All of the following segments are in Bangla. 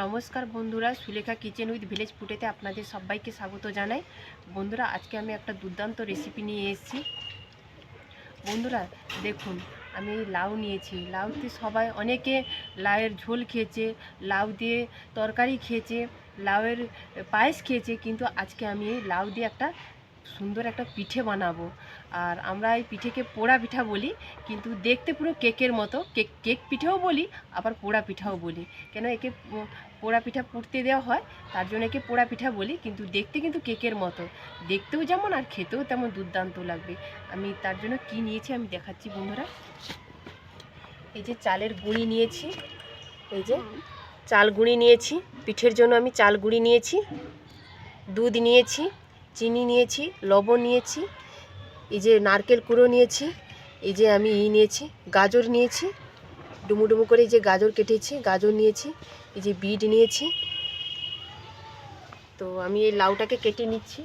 নমস্কার বন্ধুরা, সুলেখা কিচেন উইথ ভিলেজ ফুটেতে আপনাদের সবাইকে স্বাগত জানাই। বন্ধুরা, আজকে আমি একটা দুর্দান্ত রেসিপি নিয়ে এসেছি। বন্ধুরা, দেখুন, আমি লাউ নিয়েছি। লাউতে সবাই, অনেকে লাউয়ের ঝোল খেয়েছে, লাউ দিয়ে তরকারি খেয়েছে, লাউয়ের পায়েস খেয়েছে, কিন্তু আজকে আমি লাউ দিয়ে একটা সুন্দর একটা পিঠে বানাবো। আর আমরা এই পিঠেকে পোড়া পিঠা বলি, কিন্তু দেখতে পুরো কেকের মতো। কেক কেক পিঠেও বলি, আবার পোড়া পিঠাও বলি। কেন একে পোড়া পিঠা পুড়তে দেওয়া হয়, তার জন্য একে পোড়া পিঠা বলি, কিন্তু দেখতে কিন্তু কেকের মতো। দেখতেও যেমন আর খেতেও তেমন দুর্দান্ত লাগবে। আমি তার জন্য কি নিয়েছি আমি দেখাচ্ছি বন্ধুরা। এই যে চালের গুঁড়ি নিয়েছি, এই যে চাল গুঁড়ি নিয়েছি, পিঠের জন্য আমি চাল গুঁড়ি নিয়েছি, দুধ নিয়েছি চিনি নিয়েছি, লবণ নিয়েছি, এই যে নারকেল কুড়ো নিয়েছি, এই যে আমি ই নিয়েছি, গাজর নিয়েছি ডুমু ডুমু করে এই যে গাজর কেটেছি, গাজর নিয়েছি, এই যে বিট নিয়েছি। তো আমি এই লাউটাকে কেটে নিচ্ছি।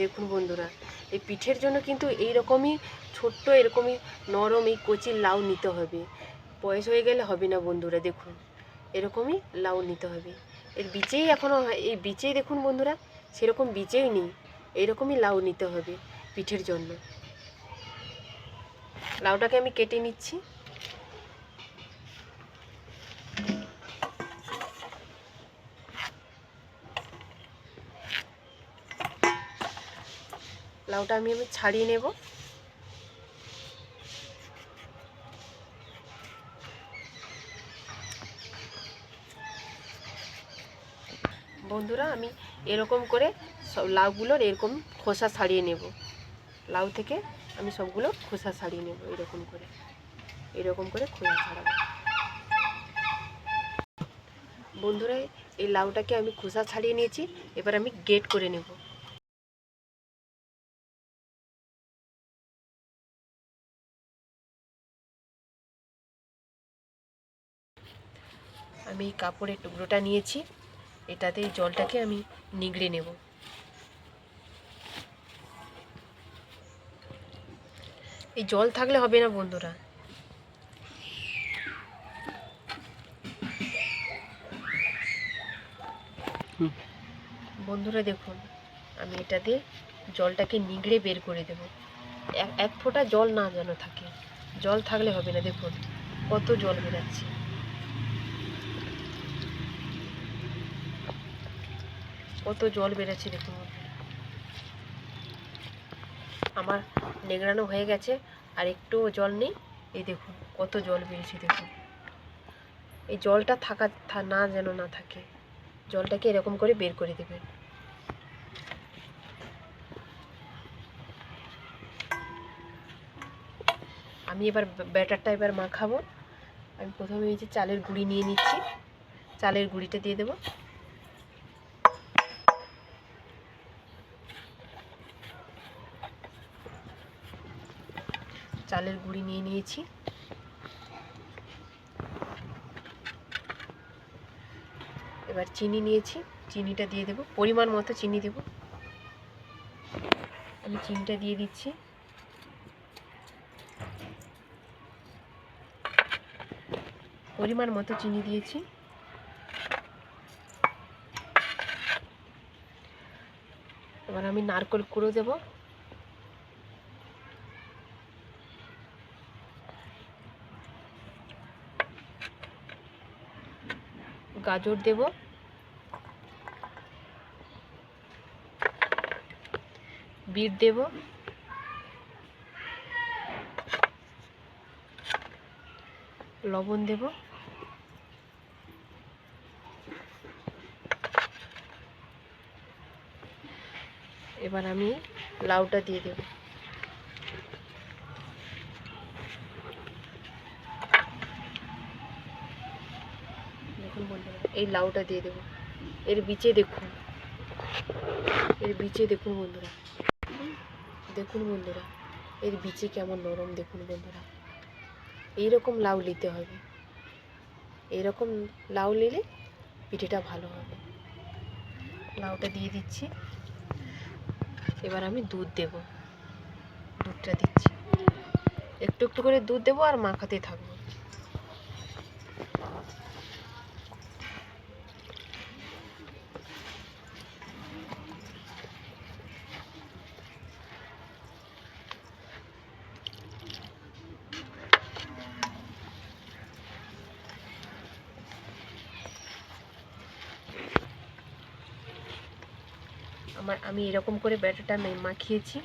দেখুন বন্ধুরা এই পিঠের জন্য কিন্তু এই রকমই ছোট্ট এরকমই নরম এই কচির লাউ নিতে হবে। বয়স হয়ে গেলে হবে না বন্ধুরা, দেখুন। এরকমই লাউ নিতে হবে। এর বীজেই এখনও এই বীজেই দেখুন বন্ধুরা, সেরকম বীজেই নেই এরকমই লাউ নিতে হবে পিঠের জন্য। লাউটাকে আমি কেটে নিচ্ছি। লাউটা আমি আমি ছাড়িয়ে নেব। বন্ধুরা, আমি এরকম করে সব লাউগুলোর এরকম খোসা ছাড়িয়ে নেব। লাউ থেকে আমি সবগুলো খোসা ছাড়িয়ে নেব এরকম করে। এরকম করে খোসা ছাড়াবো। বন্ধুরা, এই লাউটাকে আমি খোসা ছাড়িয়ে নিয়েছি, এবার আমি গেট করে নেব। আমি এই কাপড়ের টুকরোটা নিয়েছি। এটাতে এই জলটাকে আমি নিগড়ে নেব। এই জল থাকলে হবে না বন্ধুরা। বন্ধুরা দেখুন, আমি এটাতে জলটাকে নিগড়ে বের করে দেব। এক এক ফোঁটা জল না যেন থাকে। জল থাকলে হবে না, দেখুন, কত জল বেরাচ্ছে। কত জল বেরোচ্ছে দেখুন। আমার নেগড়ানো হয়ে গেছে, আর একটুও জল নেই। এই দেখুন, কত জল বেরিয়েছে দেখুন। এই জলটা থাকা, থা- না যেন না থাকে। জলটাকে এরকম করে বের করে দেবেন আমি এবার ব্য- ব্যাটারটা এবার মাখাবো। আমি প্রথমে এই যে চালের গুঁড়ি নিয়ে নিচ্ছি। চালের গুঁড়িটা দিয়ে দেবো। চালের গুঁড়ি নিয়ে নিয়েছি। এবার চিনি নিয়েছি, চিনিটা দিয়ে দেব, পরিমাণ মতো চিনি দেব। আমি চিনিটা দিয়ে দিচ্ছি। পরিমাণ মতো চিনি দিয়েছি। এবার আমি নারকেল কুড়ো দেবো। গাজর দেব। বিট দেব। লবণ দেব। এবার আমি লাউটা দিয়ে দেব দেখুন বন্ধুরা এই লাউটা দিয়ে দেবো। এর বিচে দেখুন। এর বিচে দেখুন বন্ধুরা। দেখুন বন্ধুরা, এর বিচে কেমন নরম দেখুন বন্ধুরা। এইরকম লাউ নিতে হবে। এইরকম লাউ নিলে পিঠেটা ভালো হবে। লাউটা দিয়ে দিচ্ছি। এবার আমি দুধ দেব। দুধটা দিচ্ছি। একটু একটু করে দুধ দেবো আর মাখাতে থাকব। আমার, আমি এরকম করে ব্যাটারটা মাখিয়েছি।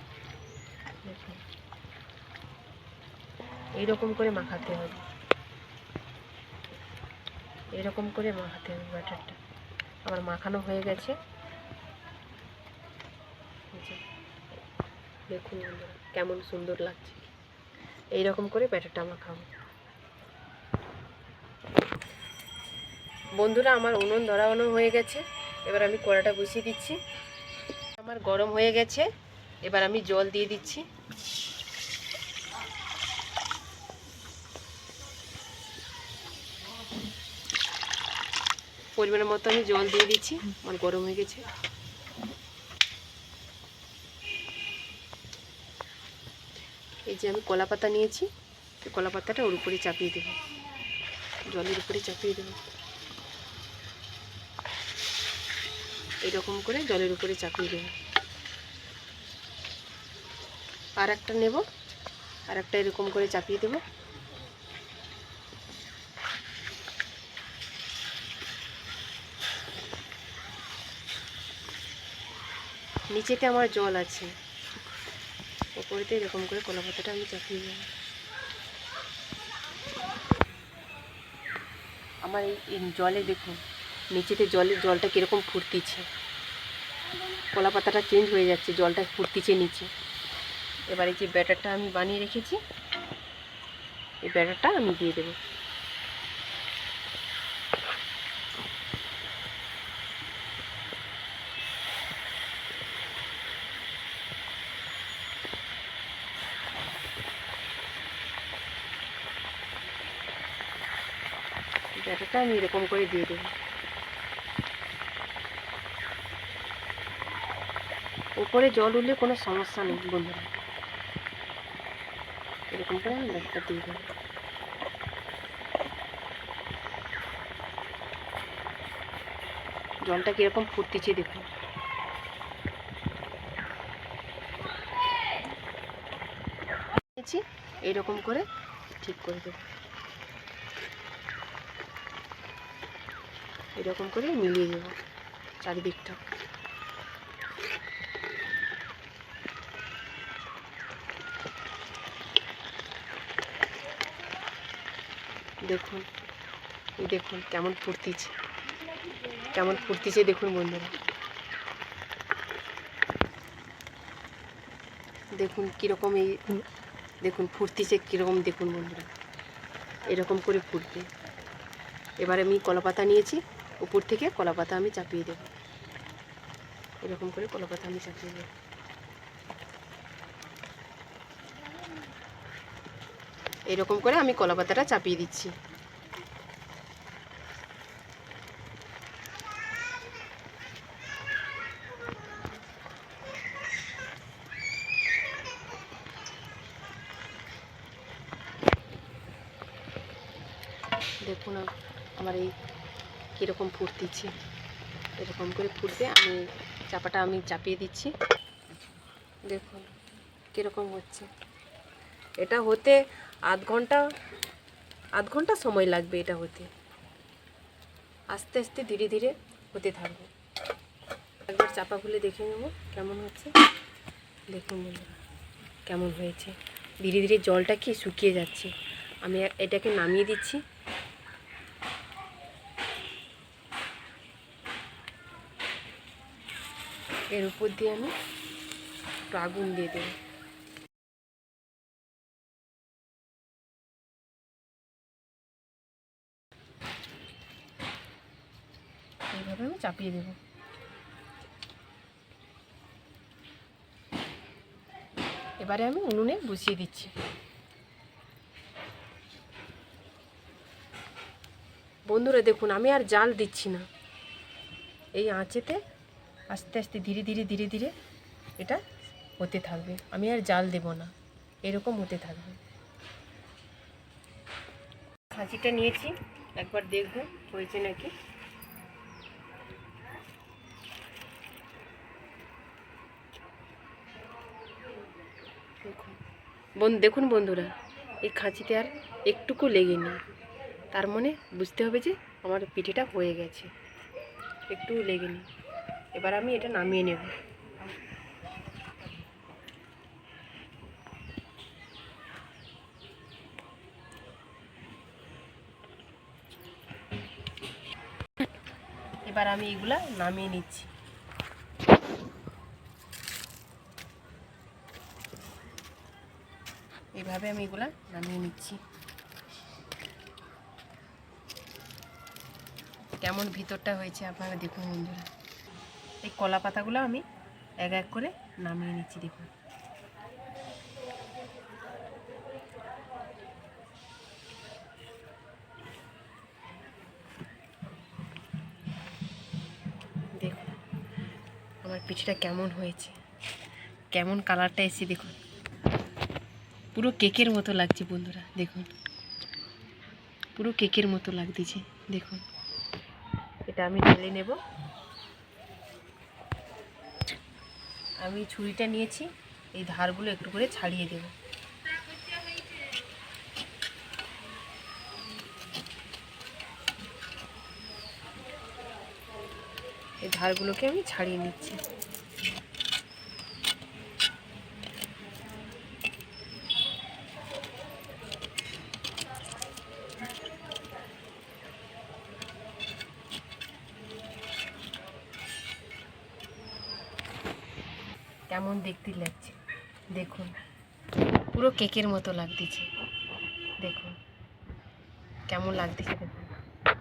দেখুন এইরকম করে মাখাতে হবে। এরকম করে মাখাতে হবে ব্যাটারটা। আমার মাখানো হয়ে গেছে। দেখুন কেমন সুন্দর লাগছে। এইরকম করে ব্যাটারটা মাখাবো। বন্ধুরা, আমার উনুন ধরানো হয়ে গেছে। এবার আমি কড়াটা বসিয়ে দিচ্ছি। আমার গরম হয়ে গেছে। এবার আমি জল দিয়ে দিচ্ছি। পরিমাণের মতো আমি জল দিয়ে দিচ্ছি। আমার গরম হয়ে গেছে। এই যে আমি কলা পাতা নিয়েছি কলা পাতাটা ওর উপরে চাপিয়ে দেবো। জলের উপরে চাপিয়ে দেবো। এরকম করে জলের উপরে চাপিয়ে দেবো। আর একটা নেব। আর একটা এরকম করে চাপিয়ে দেবো। নিচেতে আমার জল আছে। ওপরেতে এরকম করে কলা পাতাটা আমি চাপিয়ে দেবো। আমার এই জলে দেখুন, নিচেতে জলের জলটা কীরকম ফুটতিছে। কলা পাতাটা চেঞ্জ হয়ে যাচ্ছে, জলটা ফুটতিছে নিচে। এবার যে ব্যাটারটা আমি বানিয়ে রেখেছি, এই ব্যাটারটা আমি দিয়ে দেবো। ব্যাটারটা আমি এরকম করে দিয়ে দেবো। উপরে জল উঠলে কোনো সমস্যা নেই বন্ধুরা। এরকম করে জলটা কীরকম ফুটতেছে দেখুন। নিয়েছি, এইরকম করে ঠিক করে দেবো। এরকম করে মিলিয়ে দেবো চারিদিকটা। দেখুন দেখুন কেমন ফুর্তিছে কেমন ফুর্তিছে দেখুন বন্ধুরা। দেখুন কীরকম এই, দেখুন ফুর্তিছে কীরকম, দেখুন বন্ধুরা। এরকম করে ফুটবে। এবার আমি কলাপাতা নিয়েছি, উপর থেকে কলাপাতা আমি চাপিয়ে দেবো। এরকম করে কলাপাতা আমি চাপিয়ে দেবো। এরকম করে আমি কলাপাতাটা চাপিয়ে দিচ্ছি। দেখুন আমার এই কীরকম ফুটতিছে। এরকম করে ফুটবে আমি চাপাটা আমি চাপিয়ে দিচ্ছি। দেখুন কীরকম হচ্ছে। এটা হতে আধ ঘণ্টা আধ ঘণ্টা সময় লাগবে এটা হতে। আস্তে আস্তে ধীরে ধীরে হতে থাকবে। একবার চাপা খুলে দেখে নেব কেমন হচ্ছে। দেখুন বন্ধুরা, কেমন হয়েছে। ধীরে ধীরে জলটা কি শুকিয়ে যাচ্ছে। আমি এটাকে নামিয়ে দিচ্ছি। এর উপর দিয়ে আমি একটু আগুন দিয়ে দেবো এইভাবে আমি চাপিয়ে দেবো। এবারে আমি উনুনে বসিয়ে দিচ্ছি। বন্ধুরা, দেখুন, আমি আর জাল দিচ্ছি না। এই আঁচেতে আস্তে আস্তে ধীরে ধীরে ধীরে ধীরে এটা হতে থাকবে। আমি আর জাল দেব না। এরকম হতে থাকবে। খাঁচিটা নিয়েছি। একবার দেখব হয়েছে নাকি দেখুন বন্ধু দেখুন বন্ধুরা, এই খাঁচিতে আর একটুকু লেগেনি তার মানে বুঝতে হবে যে আমার পিঠেটা হয়ে গেছে। একটু লেগেনি এবার আমি এটা নামিয়ে নেব। এবার আমি এগুলা নামিয়ে নিচ্ছি। এইভাবে আমি এগুলা নামিয়ে নিচ্ছি। কেমন ভিতরটা হয়েছে আপনারা দেখুন বন্ধুরা। এই কলা পাতাগুলো আমি এক এক করে নামিয়ে নিচ্ছি দেখুন। দেখুন, আমার পিঠেটা কেমন হয়েছে, কেমন কালারটা এসে দেখুন। পুরো কেকের মতো লাগছে বন্ধুরা, দেখুন। পুরো কেকের মতো লাগতেছে, দেখুন। এটা আমি ঢেলে নেব। আমি ছুরিটা নিয়েছি, এই ধারগুলো একটু করে ছাড়িয়ে দেব। এই ধারগুলোকে আমি ছাড়িয়ে নিচ্ছি। কেমন দেখতে লাগছে। দেখুন, পুরো কেকের মতো লাগতেছে। দেখুন, কেমন লাগতেছে দেখুন।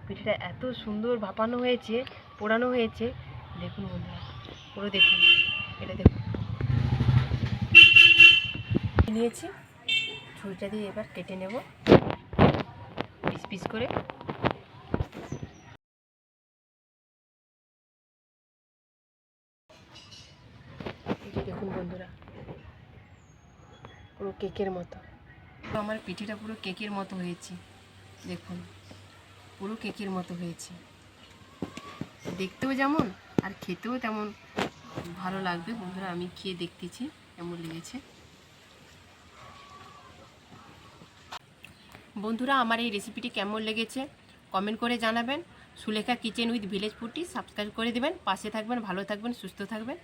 পিঠেটা এত সুন্দর ভাপানো হয়েছে, পোড়ানো হয়েছে। দেখুন বন্ধুরা, পুরো দেখুন, এটা দেখুন। নিয়েছি, ছুরিটা দিয়ে এবার কেটে নেব, পিস পিস করে এই যে দেখুন বন্ধুরা পুরো কেকের মতো। আমার পিঠেটা পুরো কেকের মতো হয়েছে, দেখুন। পুরো কেকের মতো হয়েছে। দেখতেও যেমন আর খেতেও তেমন ভালো লাগবে। বন্ধুরা, আমি খেয়ে দেখতেছি কেমন লেগেছে। বন্ধুরা, আমার এই রেসিপিটি কেমন লেগেছে? কমেন্ট করে জানাবেন। সুলেখা কিচেন উইথ ভিলেজ ফুডটি সাবস্ক্রাইব করে দেবেন। পাশে থাকবেন, ভালো থাকবেন, সুস্থ থাকবেন।